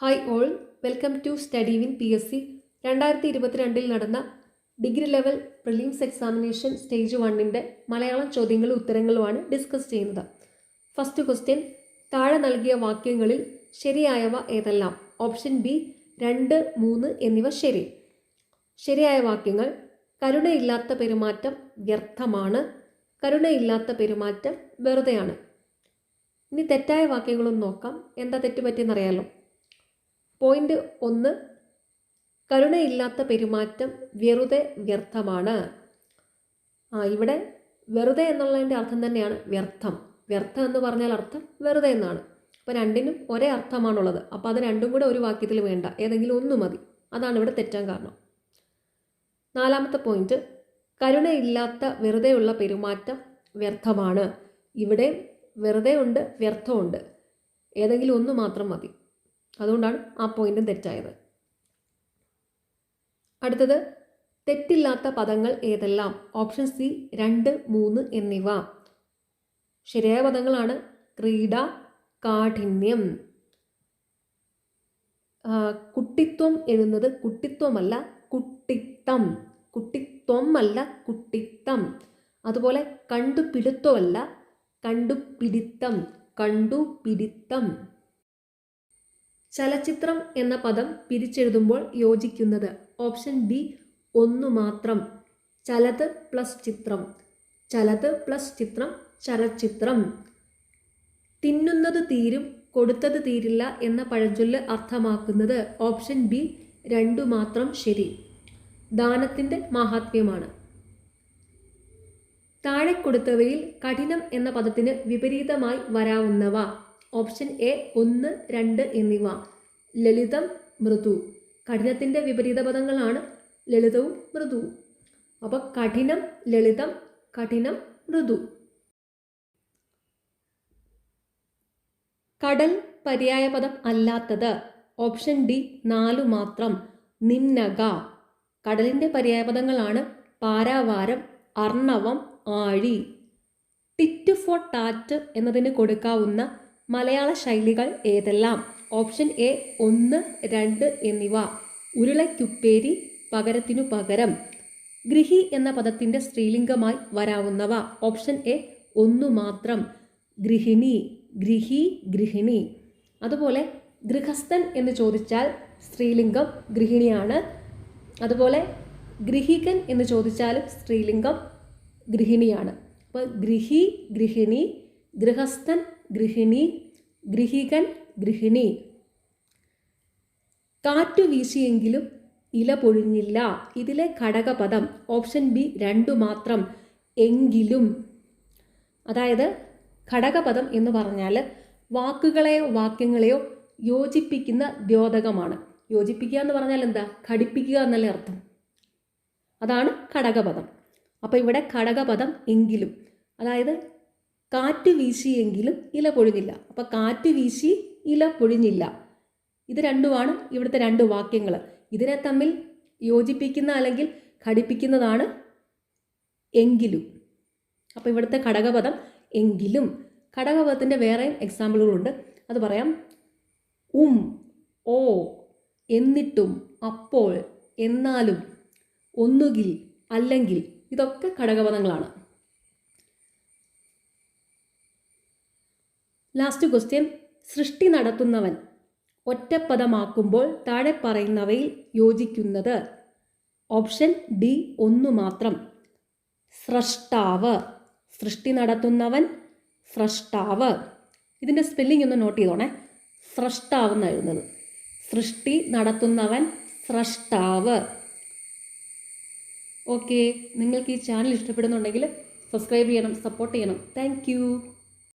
Hi all welcome to Study Win P S C രണ്ടായിരത്തി ഇരുപത്തിരണ്ടിൽ നടന്ന degree level prelims examination stage വണ്ണിന്റെ മലയാളം ചോദ്യങ്ങളും ഉത്തരങ്ങളുമാണ് ഡിസ്കസ് ചെയ്യുന്നത്. ഫസ്റ്റ് ക്വസ്റ്റ്യൻ താഴെ നൽകിയ വാക്യങ്ങളിൽ ശരിയായവ ഏതെല്ലാം? ഓപ്ഷൻ ബി രണ്ട് മൂന്ന് എന്നിവ ശരി. ശരിയായ വാക്യങ്ങൾ കരുണയില്ലാത്ത പെരുമാറ്റം വ്യർത്ഥമാണ് കരുണയില്ലാത്ത പെരുമാറ്റം വെറുതെയാണ്. ഇനി തെറ്റായ വാക്യങ്ങളൊന്നും നോക്കാം എന്താ തെറ്റ് പറ്റിയെന്നറിയാലോ പോയിന്റ് ഒന്ന് കരുണയില്ലാത്ത പെരുമാറ്റം വെറുതെ വ്യർത്ഥമാണ്. ആ ഇവിടെ വെറുതെ എന്നുള്ളതിന്റെ അർത്ഥം തന്നെയാണ് വ്യർത്ഥം. വ്യർത്ഥം എന്ന് പറഞ്ഞാൽ അർത്ഥം വെറുതെ എന്നാണ്. അപ്പോൾ രണ്ടിനും ഒരേ അർത്ഥമാണുള്ളത്. അപ്പോൾ അത് രണ്ടും കൂടെ ഒരു വാക്യത്തിൽ വേണ്ട. ഏതെങ്കിലും ഒന്ന് മതി. അതാണ് ഇവിടെ തെറ്റാൻ കാരണം. നാലാമത്തെ പോയിന്റ് കരുണയില്ലാത്ത വെറുതെയുള്ള പെരുമാറ്റം വ്യർത്ഥമാണ്. ഇവിടെ വെറുതെ ഉണ്ട് വ്യർത്ഥമുണ്ട്. ഏതെങ്കിലും ഒന്ന് മാത്രം മതി. അതുകൊണ്ടാണ് ആ പോയിന്റും തെറ്റായത്. അടുത്തത് തെറ്റില്ലാത്ത പദങ്ങൾ ഏതെല്ലാം? ഓപ്ഷൻ സി രണ്ട് മൂന്ന് എന്നിവ. ശരിയായ പദങ്ങളാണ് ക്രീഡ കാഠിന്യം. കുട്ടിത്വം എഴുതുന്നത് കുട്ടിത്വമല്ല കുട്ടിത്തം. കുട്ടിത്വം അല്ല കുട്ടിത്തം. അതുപോലെ കണ്ടുപിടുത്തമല്ല കണ്ടുപിടിത്തം. കണ്ടുപിടിത്തം. ചലച്ചിത്രം എന്ന പദം പിരിച്ചെഴുതുമ്പോൾ യോജിക്കുന്നത് ഓപ്ഷൻ ബി ഒന്നു മാത്രം. ചലത് പ്ലസ് ചിത്രം. ചലത് പ്ലസ് ചിത്രം ചലച്ചിത്രം. തിന്നുന്നത് തീരും കൊടുത്തത് തീരില്ല എന്ന പഴഞ്ചൊല്ല് അർത്ഥമാക്കുന്നത് ഓപ്ഷൻ ബി രണ്ടു മാത്രം ശരി. ദാനത്തിന്റെ മാഹാത്മ്യമാണ്. താഴെ കൊടുത്തവയിൽ കഠിനം എന്ന പദത്തിന് വിപരീതമായി വരാവുന്നവ. ഓപ്ഷൻ എ ഒന്ന് രണ്ട് എന്നിവ. ലളിതം മൃദു. കഠിനത്തിന്റെ വിപരീത പദങ്ങളാണ് ലളിതവും മൃദുവും അപ്പോൾ കഠിനം ലളിതം കഠിനം മൃദു. കടൽ പര്യായപദം അല്ലാത്തത്. ഓപ്ഷൻ ഡി നാലു മാത്രം. നിന്നക കടലിന്റെ പര്യായപദങ്ങളാണ് പാരാവാരം അർണവം ആഴി. ടിറ്റ് ഫോർ ടാറ്റ് എന്നതിന് കൊടുക്കാവുന്ന മലയാള ശൈലികൾ ഏതെല്ലാം? ഓപ്ഷൻ എ ഒന്ന് രണ്ട് എന്നിവ. ഉരുളയ്ക്കുപ്പേരി പകരത്തിനു പകരം. ഗൃഹി എന്ന പദത്തിന്റെ സ്ത്രീലിംഗമായി വരാവുന്നവ. ഓപ്ഷൻ എ ഒന്നു മാത്രം. ഗൃഹിണി ഗൃഹി ഗൃഹിണി അതുപോലെ ഗൃഹസ്ഥൻ എന്ന് ചോദിച്ചാൽ സ്ത്രീലിംഗം ഗൃഹിണിയാണ് അതുപോലെ ഗൃഹികൻ എന്ന് ചോദിച്ചാലും സ്ത്രീലിംഗം ഗൃഹിണിയാണ് അപ്പോൾ ഗൃഹി ഗൃഹിണി ഗൃഹസ്ഥൻ ഗൃഹിണി ഗൃഹികൻ ഗൃഹിണി. കാറ്റു വീശിയെങ്കിലും ഇല പൊഴിഞ്ഞില്ല. ഇതിലെ ഘടകപദം ഓപ്ഷൻ ബി രണ്ടു മാത്രം എങ്കിലും. അതായത് ഘടകപദം എന്ന് പറഞ്ഞാൽ വാക്കുകളെയോ വാക്യങ്ങളെയോ യോജിപ്പിക്കുന്ന ദ്യോതകമാണ്. യോജിപ്പിക്കുക എന്ന് പറഞ്ഞാൽ എന്താ? ഘടിപ്പിക്കുക എന്നല്ലേ അർത്ഥം. അതാണ് ഘടകപദം. അപ്പോൾ ഇവിടെ ഘടകപദം എങ്കിലും. അതായത് കാറ്റ് വീശിയെങ്കിലും ഇല പൊഴിഞ്ഞില്ല. അപ്പോൾ കാറ്റ് വീശി ഇല പൊഴിഞ്ഞില്ല. ഇത് രണ്ടുമാണ് ഇവിടുത്തെ രണ്ട് വാക്യങ്ങൾ ഇതിനെ തമ്മിൽ യോജിപ്പിക്കുന്ന അല്ലെങ്കിൽ ഘടിപ്പിക്കുന്നതാണ് എങ്കിലും. അപ്പോൾ ഇവിടുത്തെ ഘടകപദം എങ്കിലും. ഘടകപദത്തിന്റെ വേറെയും എക്സാമ്പിളുകളുണ്ട് അത് പറയാം. ഉം ഓ എന്നിട്ടും അപ്പോൾ എന്നാലും ഒന്നുകിൽ അല്ലെങ്കിൽ ഇതൊക്കെ ഘടകപദങ്ങളാണ്. ലാസ്റ്റ് ക്വസ്റ്റ്യൻ സൃഷ്ടി നടത്തുന്നവൻ ഒറ്റപ്പദമാക്കുമ്പോൾ താഴെ പറയുന്നവയിൽ യോജിക്കുന്നത്. ഓപ്ഷൻ ഡി ഒന്ന് മാത്രം. സ്രഷ്ടാവ്. സൃഷ്ടി നടത്തുന്നവൻ സ്രഷ്ടാവ്. ഇതിന്റെ സ്പെല്ലിംഗ് ഒന്ന് നോട്ട് ചെയ്തോണേ. സ്രഷ്ടാവ് എന്ന് എഴുതുന്നത്. സൃഷ്ടി നടത്തുന്നവൻ സ്രഷ്ടാവ്. ഓക്കെ നിങ്ങൾക്ക് ഈ ചാനൽ ഇഷ്ടപ്പെടുന്നുണ്ടെങ്കിൽ സബ്സ്ക്രൈബ് ചെയ്യണം സപ്പോർട്ട് ചെയ്യണം. താങ്ക്